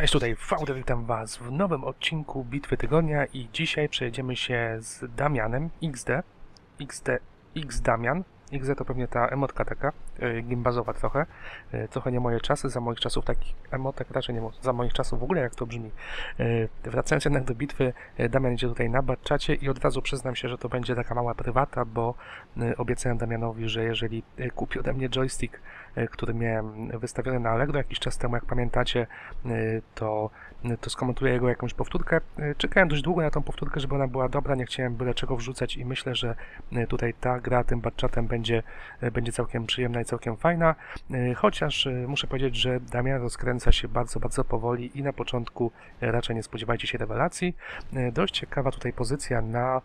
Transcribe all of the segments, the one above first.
Cześć, tutaj Fauder, witam was w nowym odcinku Bitwy Tygodnia i dzisiaj przejedziemy się z Damianem XD, XD, X Damian. XD to pewnie ta emotka taka, yy, gimbazowa trochę, yy, trochę nie moje czasy, za moich czasów takich emotek raczej nie za moich czasów w ogóle jak to brzmi. Yy, wracając jednak do bitwy, yy, Damian idzie tutaj na czacie i od razu przyznam się, że to będzie taka mała prywata, bo yy, obiecałem Damianowi, że jeżeli kupi ode mnie joystick, który miałem wystawiony na Allegro jakiś czas temu, jak pamiętacie, yy, to, to skomentuję jego jakąś powtórkę. Yy, Czekałem dość długo na tą powtórkę, żeby ona była dobra, nie chciałem byle czego wrzucać i myślę, że tutaj ta gra tym batchatem będzie, będzie całkiem przyjemna i całkiem fajna, chociaż muszę powiedzieć, że Damian rozkręca się bardzo, bardzo powoli i na początku raczej nie spodziewajcie się rewelacji. Dość ciekawa tutaj pozycja na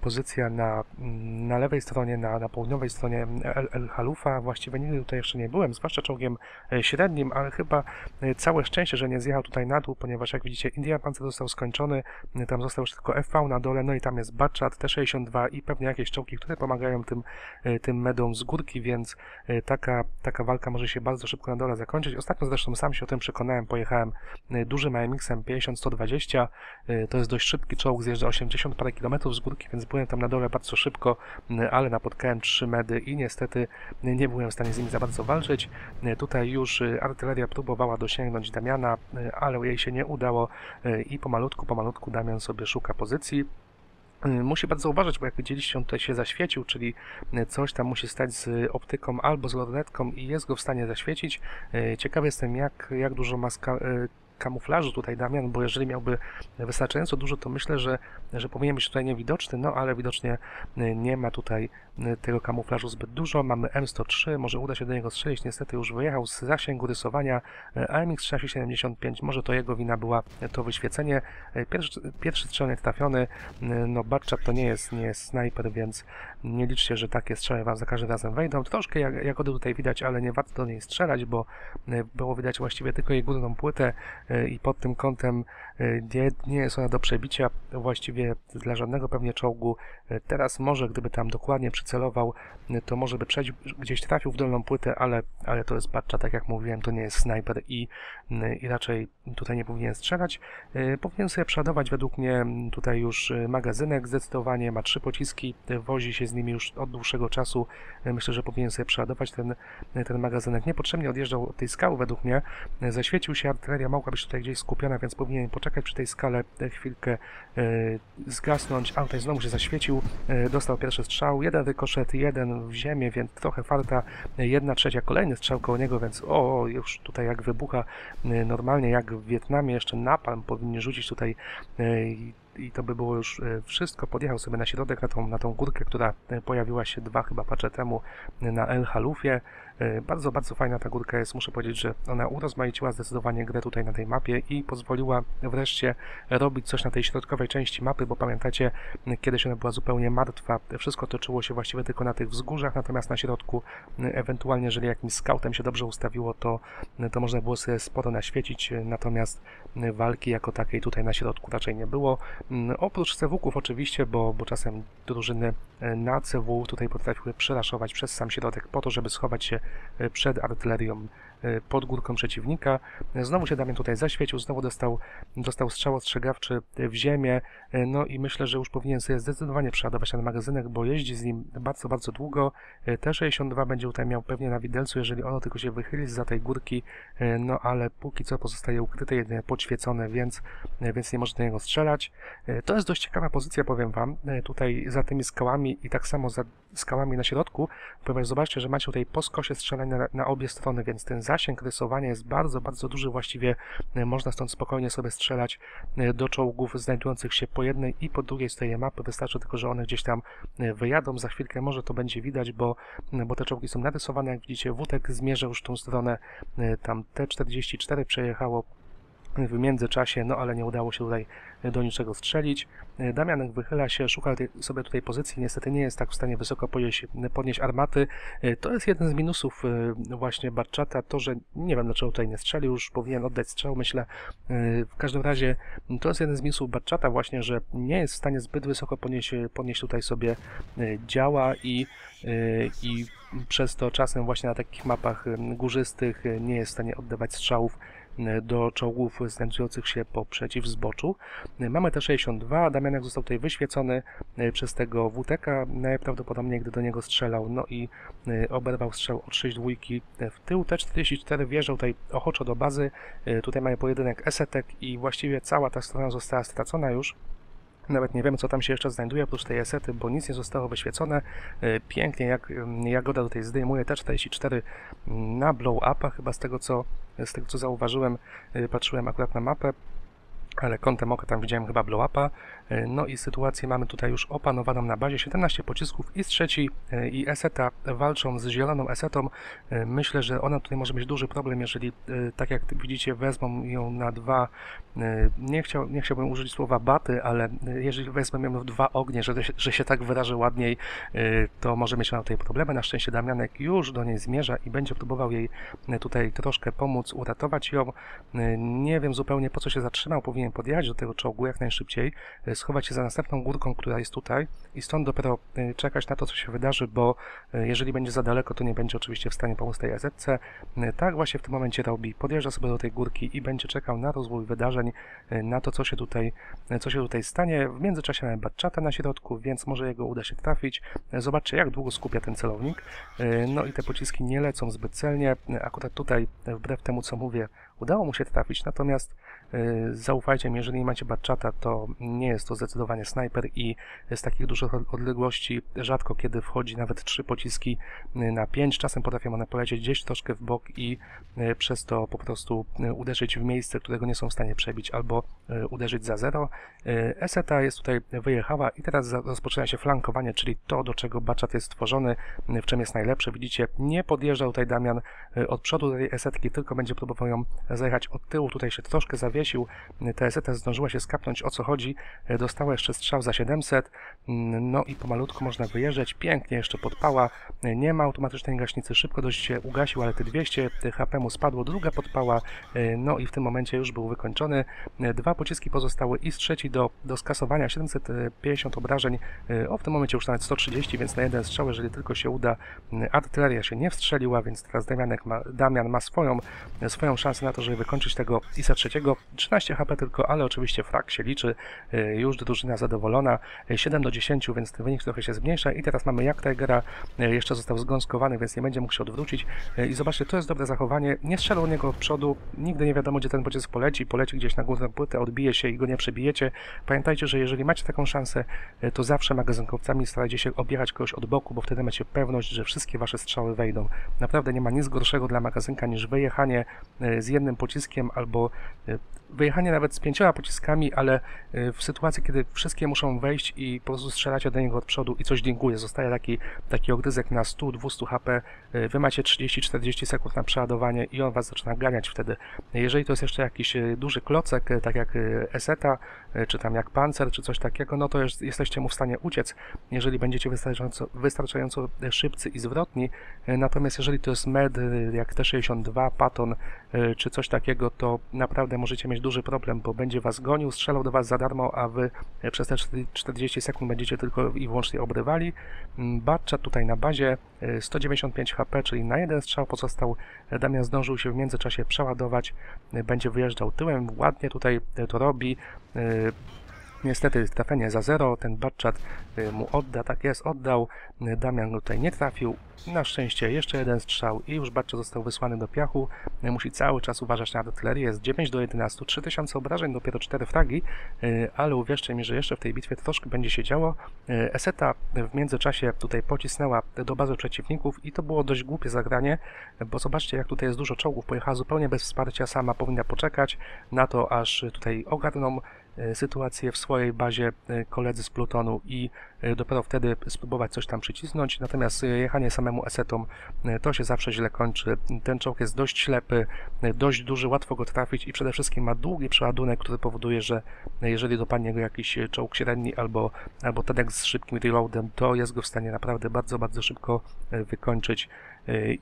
pozycja na, mm, na lewej stronie, na, na południowej stronie El, El Halufa. Właściwie nigdy tutaj jeszcze nie byłem, zwłaszcza czołgiem e, średnim, ale chyba e, całe szczęście, że nie zjechał tutaj na dół, ponieważ jak widzicie Indian Panzer został skończony, e, tam został już tylko FV na dole, no i tam jest Batchat, T-62 i pewnie jakieś czołgi, które pomagają tym, e, tym medom z górki, więc e, taka, taka walka może się bardzo szybko na dole zakończyć. Ostatnio zresztą sam się o tym przekonałem, pojechałem e, dużym AMX-em 50-120, e, to jest dość szybki czołg, zjeżdża 80 parę kilometrów z górki, więc byłem tam na dole bardzo szybko, ale napotkałem trzy medy i niestety nie byłem w stanie z nimi za bardzo walczyć. Tutaj już artyleria próbowała dosięgnąć Damiana, ale jej się nie udało i pomalutku, pomalutku Damian sobie szuka pozycji. Musi bardzo uważać, bo jak widzieliście, on tutaj się zaświecił, czyli coś tam musi stać z optyką albo z lornetką i jest go w stanie zaświecić. Ciekawy jestem, jak, jak dużo ma kamuflażu tutaj Damian, bo jeżeli miałby wystarczająco dużo, to myślę, że, że powinien być tutaj niewidoczny, no ale widocznie nie ma tutaj tego kamuflażu zbyt dużo. Mamy M103, może uda się do niego strzelić, niestety już wyjechał z zasięgu rysowania e, AMX 375, może to jego wina była e, to wyświecenie. Pierwszy, pierwszy strzał nie trafiony, no Batchat to nie jest, nie jest snajper, więc nie liczcie, że takie strzały wam za każdym razem wejdą. Troszkę jak, jagody tutaj widać, ale nie warto do niej strzelać, bo było widać właściwie tylko jej górną płytę i pod tym kątem nie, nie jest ona do przebicia właściwie dla żadnego pewnie czołgu. Teraz może, gdyby tam dokładnie przycelował, e, to może by przejść, gdzieś trafił w dolną płytę, ale, ale to jest Batcha, tak jak mówiłem, to nie jest snajper i, i raczej tutaj nie powinien strzelać. E, Powinien sobie przeładować według mnie tutaj już e, magazynek zdecydowanie, ma trzy pociski, wozi się z nimi już od dłuższego czasu. Myślę, że powinien sobie przeładować ten, ten magazynek. Niepotrzebnie odjeżdżał od tej skały według mnie. Zaświecił się, artyleria mogła być tutaj gdzieś skupiona, więc powinien poczekać przy tej skale chwilkę, zgasnąć. A tutaj znowu się zaświecił, dostał pierwszy strzał, jeden rykoszet, jeden w ziemię, więc trochę farta, jedna trzecia, kolejny strzał koło niego, więc o, już tutaj jak wybucha normalnie, jak w Wietnamie, jeszcze napalm powinien rzucić tutaj e, i to by było już e, wszystko. Podjechał sobie na środek, na tą, na tą górkę, która e, pojawiła się dwa chyba pacze temu e, na El Halufie. E, Bardzo, bardzo fajna ta górka jest. Muszę powiedzieć, że ona urozmaiciła zdecydowanie grę tutaj na tej mapie i pozwoliła wreszcie robić coś na tej środkowej części mapy, bo pamiętacie, kiedyś ona była zupełnie martwa. Wszystko toczyło się właściwie tylko na tych wzgórzach, natomiast na środku, m, ewentualnie jeżeli jakimś skautem się dobrze ustawiło, to, to można było sobie sporo naświecić, e, natomiast walki jako takiej tutaj na środku raczej nie było. Mm, Oprócz CW-ków oczywiście, bo, bo czasem drużyny e, na CW tutaj potrafiły przeraszować przez sam środek po to, żeby schować się e, przed artylerią e, pod górką przeciwnika. E, Znowu się Damian tutaj zaświecił, znowu dostał, dostał strzał ostrzegawczy w ziemię, e, no i myślę, że już powinien sobie zdecydowanie przeładować ten magazynek, bo jeździ z nim bardzo, bardzo długo. E, T62 będzie tutaj miał pewnie na widelcu, jeżeli ono tylko się wychyli za tej górki, e, no ale póki co pozostaje ukryte, jedynie podświecone, więc, e, więc nie może do niego strzelać. E, To jest dość ciekawa pozycja, powiem Wam, e, tutaj za tymi skałami i tak samo za skałami na środku, ponieważ zobaczcie, że macie tutaj po skosie strzelania na, na obie strony, więc ten zasięg rysowania jest bardzo, bardzo duży, właściwie e, można stąd spokojnie sobie strzelać e, do czołgów znajdujących się po jednej i po drugiej stronie mapy, wystarczy tylko, że one gdzieś tam e, wyjadą, za chwilkę może to będzie widać, bo, bo te czołgi są narysowane, jak widzicie, Wutek zmierza już tą stronę, e, tam T44 przejechało w międzyczasie, no ale nie udało się tutaj do niczego strzelić. E, Damianek wychyla się, szuka sobie tutaj pozycji, niestety nie jest tak w stanie wysoko podnieść, podnieść armaty. E, To jest jeden z minusów e, właśnie Barczata, to, że nie wiem dlaczego tutaj nie strzelił, już powinien oddać strzał, myślę. E, W każdym razie to jest jeden z minusów Barczata właśnie, że nie jest w stanie zbyt wysoko podnieść, podnieść tutaj sobie e, działa i, e, i przez to czasem właśnie na takich mapach e, górzystych e, nie jest w stanie oddawać strzałów do czołgów znajdujących się po przeciwzboczu. Mamy T-62, Damianek został tutaj wyświecony przez tego WTK, najprawdopodobniej gdy do niego strzelał, no i oberwał strzał od 6 w tył. T-44 wjeżdżał tutaj ochoczo do bazy, tutaj mamy pojedynek esetek i właściwie cała ta strona została stracona już. Nawet nie wiemy, co tam się jeszcze znajduje oprócz tej esety, bo nic nie zostało wyświecone. E, pięknie, jak Jagoda tutaj zdejmuje T44 na blow upa, chyba z tego, co, z tego co zauważyłem, e, patrzyłem akurat na mapę, ale kątem oka tam widziałem chyba blow-upa. E, no i sytuację mamy tutaj już opanowaną na bazie. 17 pocisków i z trzeci e, i Eseta walczą z zieloną Esetą. E, myślę, że ona tutaj może mieć duży problem, jeżeli tak jak widzicie wezmą ją na dwa, nie, chciał, nie chciałbym użyć słowa baty, ale jeżeli wezmą ją w dwa ognie, że, że się tak wyrażę ładniej, to może mieć ona tutaj problemy. Na szczęście Damianek już do niej zmierza i będzie próbował jej tutaj troszkę pomóc, uratować ją. Nie wiem zupełnie po co się zatrzymał, powinien podjechać do tego czołgu jak najszybciej, schować się za następną górką, która jest tutaj i stąd dopiero e, czekać na to, co się wydarzy, bo e, jeżeli będzie za daleko, to nie będzie oczywiście w stanie pomóc tej EZC. Tak właśnie w tym momencie robi. Podjeżdża sobie do tej górki i będzie czekał na rozwój wydarzeń, na to, co się tutaj, co się tutaj stanie. W międzyczasie mamy Batchata na środku, więc może jego uda się trafić. Zobaczcie, jak długo skupia ten celownik. No i te pociski nie lecą zbyt celnie. Akurat tutaj, wbrew temu, co mówię, udało mu się trafić, natomiast Y, zaufajcie mi, jeżeli macie batchata, to nie jest to zdecydowanie snajper i z takich dużych odległości rzadko kiedy wchodzi nawet trzy pociski y, na pięć. Czasem potrafią one polecieć gdzieś troszkę w bok i y, przez to po prostu uderzyć w miejsce, którego nie są w stanie przebić albo uderzyć za zero. Eseta jest tutaj wyjechała i teraz rozpoczyna się flankowanie, czyli to, do czego baczat jest stworzony, w czym jest najlepsze. Widzicie, nie podjeżdża tutaj Damian od przodu tej esetki, tylko będzie próbował ją zajechać od tyłu. Tutaj się troszkę zawiesił. TST zdążyła się skapnąć o co chodzi. Dostała jeszcze strzał za 700. No i pomalutku można wyjeżdżać. Pięknie jeszcze podpała. Nie ma automatycznej gaśnicy. Szybko dość się ugasił, ale te 200 HP mu spadło. Druga podpała. No i w tym momencie już był wykończony. Dwa pociski pozostały i z trzeci do, do skasowania. 750 obrażeń. O, w tym momencie już nawet 130, więc na jeden strzał, jeżeli tylko się uda. Artyleria się nie wstrzeliła, więc teraz Damianek ma, Damian ma swoją, swoją szansę na to, żeby wykończyć tego ISA trzeciego. 13 HP tylko, ale oczywiście frak się liczy, y, już drużyna zadowolona, 7 y, do 10, więc ten wynik trochę się zmniejsza. I teraz mamy jak Tigera, y, jeszcze został zgąskowany, więc nie będzie mógł się odwrócić. I zobaczcie, to jest dobre zachowanie, nie strzelał u niego od przodu, nigdy nie wiadomo gdzie ten pocisk poleci, poleci gdzieś na górną płytę, odbije się i go nie przebijecie. Pamiętajcie, że jeżeli macie taką szansę, to zawsze magazynkowcami starajcie się objechać kogoś od boku, bo wtedy macie pewność, że wszystkie wasze strzały wejdą. Naprawdę nie ma nic gorszego dla magazynka niż wyjechanie z jednym pociskiem albo wyjechanie nawet z pięcioma pociskami, ale y, w sytuacji, kiedy wszystkie muszą wejść i po prostu strzelacie do niego od przodu i coś dinguje, zostaje taki, taki ogryzek na 100-200 HP, y, wy macie 30-40 sekund na przeładowanie i on was zaczyna ganiać wtedy. Jeżeli to jest jeszcze jakiś y, duży klocek, tak jak Eseta, czy tam jak Panzer, czy coś takiego, no to jest, jesteście mu w stanie uciec, jeżeli będziecie wystarczająco, wystarczająco szybcy i zwrotni. Natomiast jeżeli to jest med, jak T62, Patton, czy coś takiego, to naprawdę możecie mieć duży problem, bo będzie was gonił, strzelał do was za darmo, a wy e, przez te 40 sekund będziecie tylko i wyłącznie obrywali. Mm, Batchat tutaj na bazie 195 e, HP, czyli na jeden strzał pozostał. E, Damian zdążył się w międzyczasie przeładować, będzie wyjeżdżał tyłem, ładnie tutaj to robi. Niestety trafienie za zero, ten Batchat y, mu odda, tak jest, oddał. Y, Damian tutaj nie trafił. Na szczęście jeszcze jeden strzał i już Batchat został wysłany do piachu. Y, musi cały czas uważać na artylerię. Jest 9 do 11, 3000 obrażeń, dopiero 4 fragi, ale uwierzcie mi, że jeszcze w tej bitwie troszkę będzie się działo. Eseta w międzyczasie tutaj pocisnęła do bazy przeciwników i to było dość głupie zagranie, bo zobaczcie jak tutaj jest dużo czołgów, pojechała zupełnie bez wsparcia, sama powinna poczekać na to, aż tutaj ogarną sytuację w swojej bazie e, koledzy z plutonu i e, dopiero wtedy spróbować coś tam przycisnąć. Natomiast jechanie samemu esetą to się zawsze źle kończy. Ten czołg jest dość ślepy, dość duży, łatwo go trafić i przede wszystkim ma długi przeładunek, który powoduje, że jeżeli dopadnie go jakiś czołg średni albo, albo Tedek z szybkim reloadem, to jest go w stanie naprawdę bardzo, bardzo szybko wykończyć.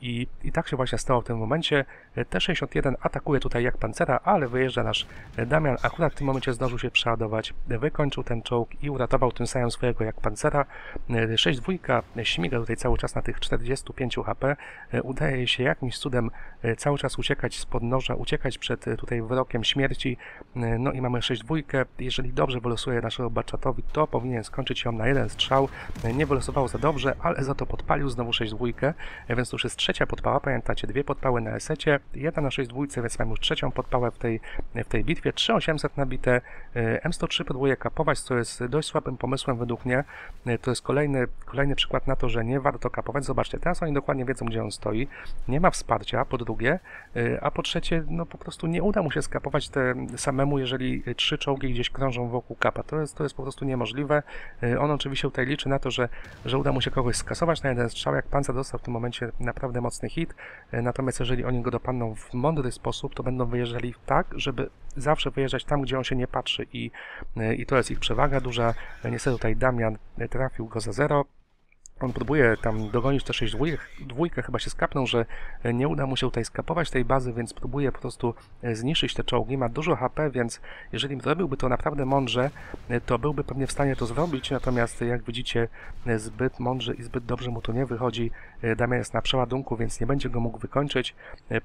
I, I tak się właśnie stało w tym momencie. T-61 atakuje tutaj jak pancera, ale wyjeżdża nasz Damian. Akurat w tym momencie zdążył się przeładować, wykończył ten czołg i uratował tym samym swojego jak pancera. 6-2 śmiga tutaj cały czas na tych 45 HP. Udaje się jakimś cudem cały czas uciekać z podnoża, uciekać przed tutaj wyrokiem śmierci. No i mamy 6-2. Jeżeli dobrze wylosuje naszego Baczatowi, to powinien skończyć ją na jeden strzał. Nie wylosował za dobrze, ale za to podpalił znowu 6-2, więc to już jest trzecia podpała. Pamiętacie, dwie podpały na esecie, jedna na 6-2, więc mamy już trzecią podpałę w tej, w tej bitwie. 3800 nabite, M103 próbuje kapować, co jest dość słabym pomysłem według mnie. To jest kolejny, kolejny przykład na to, że nie warto kapować. Zobaczcie, teraz oni dokładnie wiedzą, gdzie on stoi. Nie ma wsparcia, po drugie, a po trzecie, no po prostu nie uda mu się skapować te samemu, jeżeli trzy czołgi gdzieś krążą wokół kapa. To jest, to jest po prostu niemożliwe. On oczywiście tutaj liczy na to, że, że uda mu się kogoś skasować na jeden strzał. Jak Panzer dostał w tym momencie naprawdę mocny hit, natomiast jeżeli oni go dopadną w mądry sposób, to będą wyjeżdżali tak, żeby zawsze wyjeżdżać tam, gdzie on się nie patrzy i, i to jest ich przewaga duża. Niestety tutaj Damian trafił go za zero. On próbuje tam dogonić te 6 dwójek, dwójkę, chyba się skapnął, że nie uda mu się tutaj skapować tej bazy, więc próbuje po prostu zniszczyć te czołgi. Ma dużo HP, więc jeżeli zrobiłby to naprawdę mądrze, to byłby pewnie w stanie to zrobić, natomiast jak widzicie, zbyt mądrze i zbyt dobrze mu to nie wychodzi. Damian jest na przeładunku, więc nie będzie go mógł wykończyć.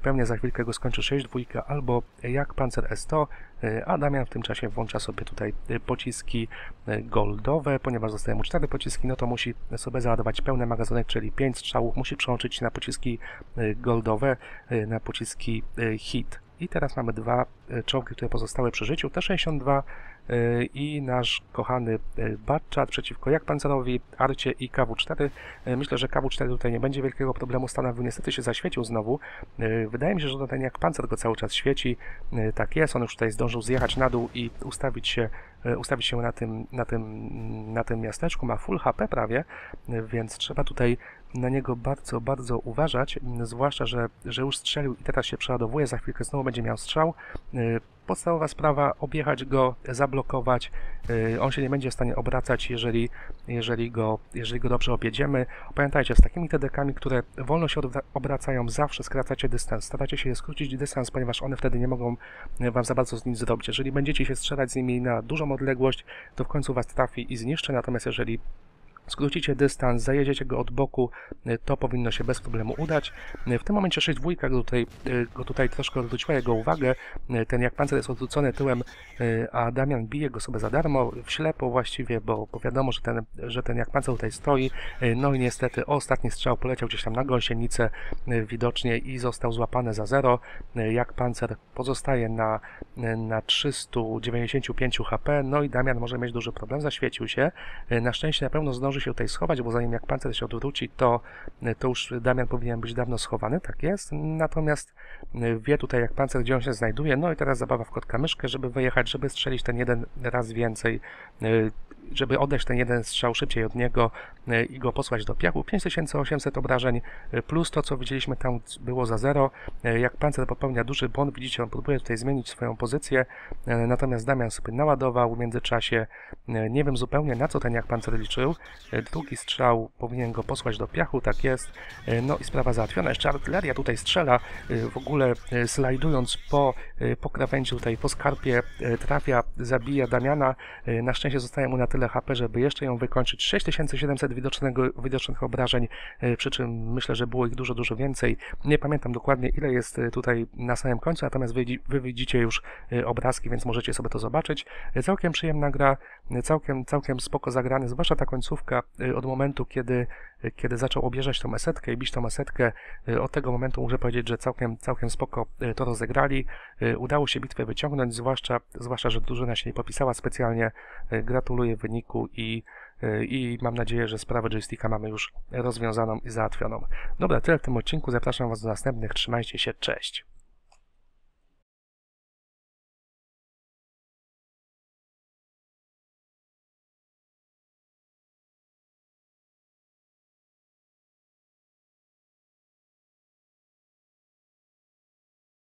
Pewnie za chwilkę go skończy 6 dwójka albo jak Panzer S100, a Damian w tym czasie włącza sobie tutaj pociski goldowe, ponieważ zostają mu 4 pociski, no to musi sobie załadować pełny magazynek, czyli 5 strzałów, musi przełączyć się na pociski goldowe, na pociski hit. I teraz mamy dwa czołgi, które pozostały przy życiu, T-62 i nasz kochany Batchat przeciwko jak pancerowi, Arcie i KW-4. Myślę, że KW-4 tutaj nie będzie wielkiego problemu stanowił. Niestety się zaświecił znowu. Wydaje mi się, że ten jak pancer go cały czas świeci. Tak jest, on już tutaj zdążył zjechać na dół i ustawić się, ustawić się na tym, na tym, na tym miasteczku. Ma full HP prawie, więc trzeba tutaj na niego bardzo, bardzo uważać, zwłaszcza, że, że już strzelił i teraz się przeładowuje, za chwilkę znowu będzie miał strzał. Podstawowa sprawa, objechać go, zablokować. On się nie będzie w stanie obracać, jeżeli, jeżeli, go, jeżeli go dobrze objedziemy. Pamiętajcie, z takimi TDK-ami, które wolno się obracają, zawsze skracacie dystans. Staracie się skrócić dystans, ponieważ one wtedy nie mogą Wam za bardzo z nic zrobić. Jeżeli będziecie się strzelać z nimi na dużą odległość, to w końcu Was trafi i zniszczy, natomiast jeżeli skrócicie dystans, zajedziecie go od boku, to powinno się bez problemu udać. W tym momencie 6-2 go tutaj, go tutaj troszkę odwróciła jego uwagę. Ten jak pancer jest odwrócony tyłem, a Damian bije go sobie za darmo, w ślepo właściwie, bo, bo wiadomo, że ten, że ten jak pancer tutaj stoi. No i niestety ostatni strzał poleciał gdzieś tam na gąsienicę widocznie i został złapany za zero. Jak pancer pozostaje na, na 395 HP, no i Damian może mieć duży problem, zaświecił się. Na szczęście na pewno zdąży się tutaj schować, bo zanim jak pancer się odwróci, to, to już Damian powinien być dawno schowany, tak jest. Natomiast wie tutaj jak pancer, gdzie on się znajduje. No i teraz zabawa w kotka myszkę, żeby wyjechać, żeby strzelić ten jeden raz więcej żeby oddać ten jeden strzał szybciej od niego i go posłać do piachu. 5800 obrażeń plus to, co widzieliśmy tam było za zero. Jak pancer popełnia duży błąd, widzicie, on próbuje tutaj zmienić swoją pozycję, natomiast Damian sobie naładował w międzyczasie. Nie wiem zupełnie na co ten jak pancer liczył. Drugi strzał powinien go posłać do piachu, tak jest. No i sprawa załatwiona. Jeszcze artyleria tutaj strzela, w ogóle slajdując po, po krawędzi tutaj, po skarpie, trafia, zabija Damiana. Na szczęście zostaje mu na tyle HP, żeby jeszcze ją wykończyć. 6700 widocznego, widocznych obrażeń, przy czym myślę, że było ich dużo, dużo więcej. Nie pamiętam dokładnie ile jest tutaj na samym końcu, natomiast wy, wy widzicie już obrazki, więc możecie sobie to zobaczyć. Całkiem przyjemna gra, całkiem, całkiem spoko zagrany, zwłaszcza ta końcówka od momentu, kiedy, kiedy zaczął obieżać tą esetkę i bić tą esetkę. Od tego momentu muszę powiedzieć, że całkiem, całkiem spoko to rozegrali. Udało się bitwę wyciągnąć, zwłaszcza, zwłaszcza że drużyna się nie popisała specjalnie. Gratuluję wyniku i, i mam nadzieję, że sprawę joysticka mamy już rozwiązaną i załatwioną. Dobra, tyle w tym odcinku. Zapraszam Was do następnych. Trzymajcie się, cześć!